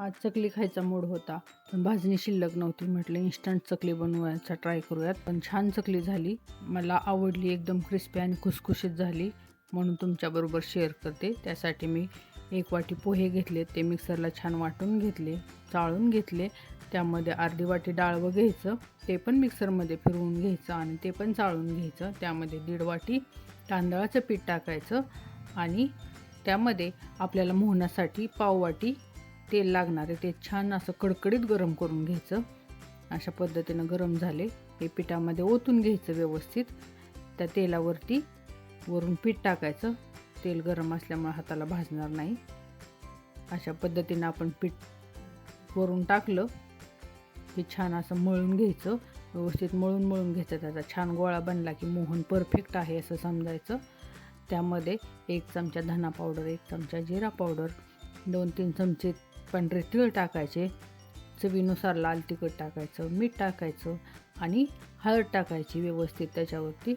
आज चकली खायचा मूड होता. पण भाजणी शिल्लक नव्हती म्हटलं. इन्स्टंट चकली बनवायचा ट्राय करूयात. पण छान चकली झाली. मला आवडली एकदम क्रिस्पी आणि खुसखुशीत झाली. म्हणून तुमच्याबरोबर शेअर करते. त्यासाठी मी एक वाटी पोहे घेतले. ते मिक्सरला छान वाटून घेतले चाळून घेतले. त्यामध्ये अर्धी वाटी डाळवं घ्यायचं. ते पण मिक्सरमध्ये फिरवून घ्यायचं आणि ते पण चाळून घ्यायचं. त्यामध्ये दीड वाटी तांदळाचं पीठ टाकायचं आणि त्यामध्ये आपल्याला मोहनासाठी पाववाटी तेल लागणार आहे ते छान असं कडकडीत गरम करून घ्यायचं. अशा पद्धतीनं गरम झाले हे पिठामध्ये ओतून घ्यायचं व्यवस्थित. त्या तेलावरती वरून पीठ टाकायचं. तेल गरम असल्यामुळे हाताला भाजणार नाही. अशा पद्धतीनं आपण पीठ वरून टाकलं की छान असं मळून घ्यायचं. व्यवस्थित मळून मळून घ्यायचं त्याचा छान गोळा बनला की मोहन परफेक्ट आहे असं समजायचं. त्यामध्ये एक चमचा धना पावडर एक चमचा जिरा पावडर दोन तीन चमचे पांढरे तीळ टाकायचे. चवीनुसार लाल तिखट टाकायचं मीठ टाकायचं आणि हळद टाकायची व्यवस्थित त्याच्यावरती.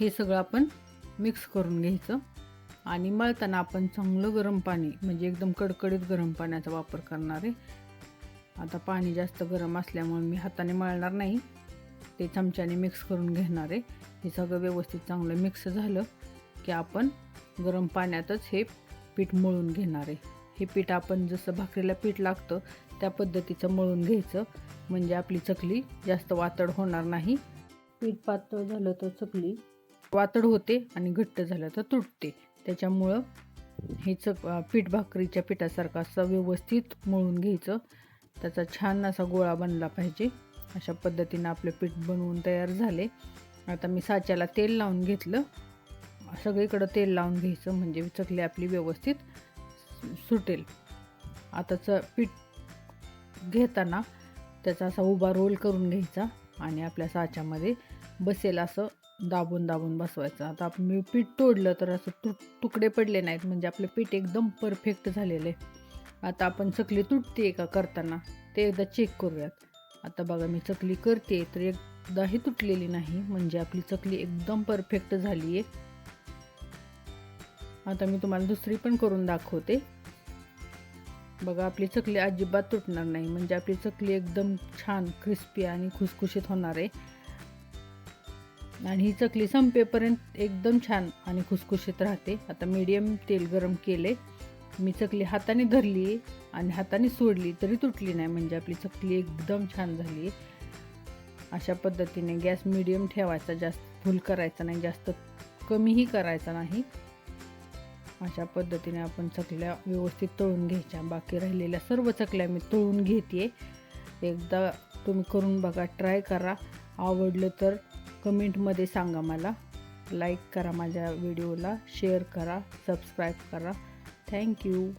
हे सगळं आपण मिक्स करून घ्यायचं. आणि मळताना आपण चांगलं गरम पाणी म्हणजे एकदम कडकडीत गरम पाण्याचा वापर करणार आहे. आता पाणी जास्त गरम असल्यामुळे मी हाताने मळणार नाही. ते चमच्याने मिक्स करून घेणार आहे. हे सगळं व्यवस्थित चांगलं मिक्स झालं की आपण गरम पाण्यातच हे पीठ मळून घेणार आहे. हे पीठ आपण जसं भाकरीला पीठ लागतं त्या पद्धतीचं मळून घ्यायचं. म्हणजे आपली चकली जास्त वातड होणार नाही. पीठ पातळ झालं तर चकली वातड होते आणि घट्ट झालं तर तुटते. त्याच्यामुळं हे चक पीठ भाकरीच्या पिठासारखं असं व्यवस्थित मळून घ्यायचं. त्याचा छान असा गोळा बनला पाहिजे. अशा पद्धतीनं आपलं पीठ बनवून तयार झाले. आता मी साच्याला तेल लावून घेतलं. सगळीकडं तेल लावून घ्यायचं. म्हणजे चकली आपली व्यवस्थित सुटेल. आताचं पीठ घेताना त्याचा असा उभा रोल करून घ्यायचा आणि आपल्या साच्यामध्ये बसेल असं दाबून दाबून बसवायचं. आता मी पीठ तोडलं तर असं तु तुकडे पडले नाहीत म्हणजे आपलं पीठ एकदम परफेक्ट झालेलं आहे. आता आपण चकली तुटते का करताना ते एकदा चेक करूयात. आता बघा मी चकली करते तर एकदाही तुटलेली नाही म्हणजे आपली चकली एकदम परफेक्ट झाली आहे आता मी तुम्हाला दुसरी पण करून दाखवते. बघा आपली चकली अजिबात तुटणार नाही. म्हणजे आपली चकली एकदम छान क्रिस्पी आणि खुसखुशीत होणार आहे. आणि ही चकली संपेपर्यंत एकदम छान आणि खुसखुशीत राहते. आता मीडियम तेल गरम केले. मी चकली हाताने धरली आणि हाताने सोडली तरी तुटली नाही. म्हणजे आपली चकली एकदम छान झाली आहे. अशा पद्धतीने गॅस मीडियम ठेवायचा. जास्त फुल करायचा नाही. जास्त कमीही करायचा नाही. अशा पद्धतीने आपण चकल्या व्यवस्थित तळून घ्यायच्या. बाकी राहिलेल्या सर्व चकल्या मी तळून घेते. एकदा तुम्ही करून बघा ट्राय करा. आवडलं तर कमेंटमध्ये सांगा मला. लाईक करा माझ्या व्हिडिओला शेअर करा सबस्क्राईब करा. थँक्यू